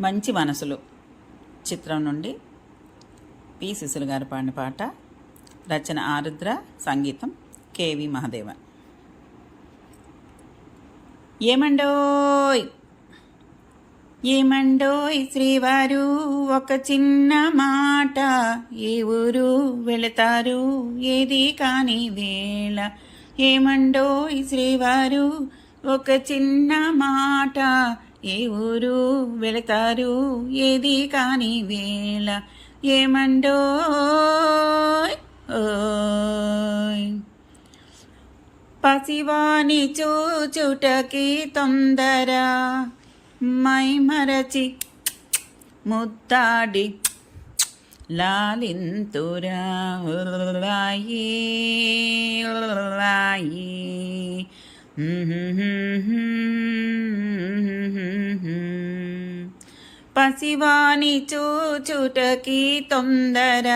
మంచి మనసులు. చిత్రం నుండి పి. శిశులు గారు పాడిన పాట రచన ఆరుద్ర సంగీతం కేవి మహదేవన్. ఏమండోయ్ ఏమండోయ్ శ్రీవారు ఒక చిన్న మాట. ఏ ఊరు వెళతారు ఏది కాని వేళ. ఏమండోయ్ శ్రీవారు ఒక చిన్న మాట. ఏ ఊరు వెళతారు? ఏది కాని వేళ ఏమండో? పసివాణి చూచుటకి తొందర మైమరచి ముత్తాడి ముద్దాడి లాలింతురా. లాయి లాయి పసివాని చూచుటకి తొందర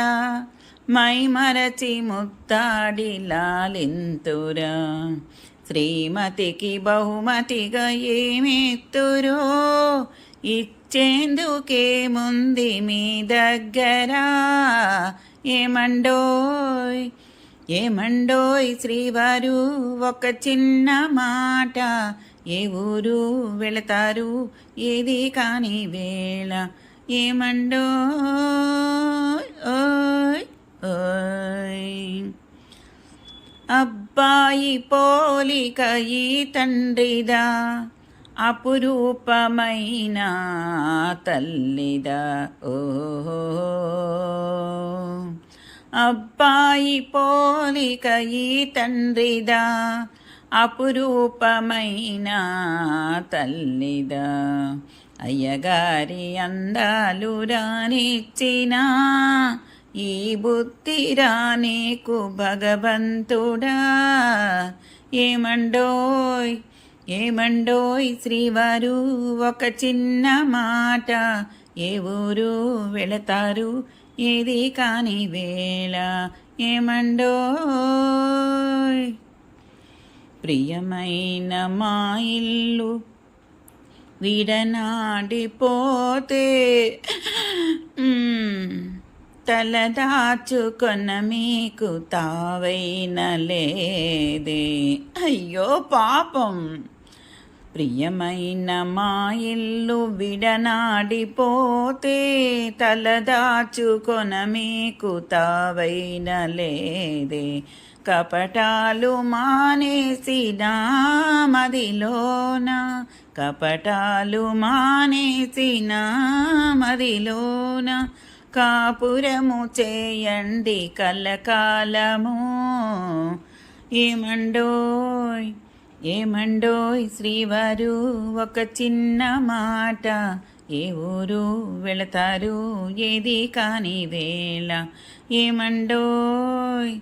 మైమరచి ముక్తాడి లాలింతురా. శ్రీమతికి బహుమతిగా ఏమెత్తురో ఇచ్చేందుకేముంది మీ దగ్గర? ఏమండోయ్ ఏమండోయ్ శ్రీవారు ఒక చిన్న మాట ఏ ఊరు వెళతారు? ఏది కాని వేళ. ఏమండో ఓయ్ ఓయ్. అబ్బాయి పోలిక ఈ తండ్రిదా? అపురూపమైన తల్లిదా? ఓహో. అబ్బాయి పోలిక ఈ తండ్రిదా? అపురూపమైన తల్లిదా. అయ్యగారి అందాలు రానిచ్చినా ఈ బుద్ధి రానీకు భగవంతుడా. ఏమండోయ్ ఏమండోయ్ శ్రీవారు ఒక చిన్న మాట. ఏ ఊరు వెళతారు? ఏది కాని వేళ. ఏమండోయ్. ప్రియమైన మా ఇల్లు. విడనాడిపోతే తలదాచుకొన మీకు తావైన లేదే. అయ్యో పాపం. ప్రియమైన మా ఇల్లు విడనాడిపోతే తలదాచుకొన మీకు తావైన లేదే కపటాలు మానేసినా మదిలోన కపటాలు మానేసినా మదిలోన కాపురము చేయండి కలకాలము ఏమండోయ్ ఏమండోయ్ శ్రీవారు? ఒక చిన్న మాట. ఏ ఊరు వెళతారు? ఏది కాని వేళ. ఏమండోయ్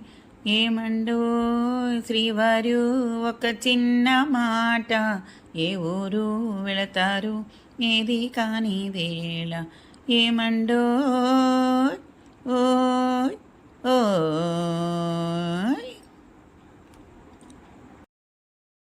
ఏమండోయ్ శ్రీవారు? ఒక చిన్న మాట. ఏ ఊరు వెళతారు? ఏది కాని వేళ. ఏమండోయ్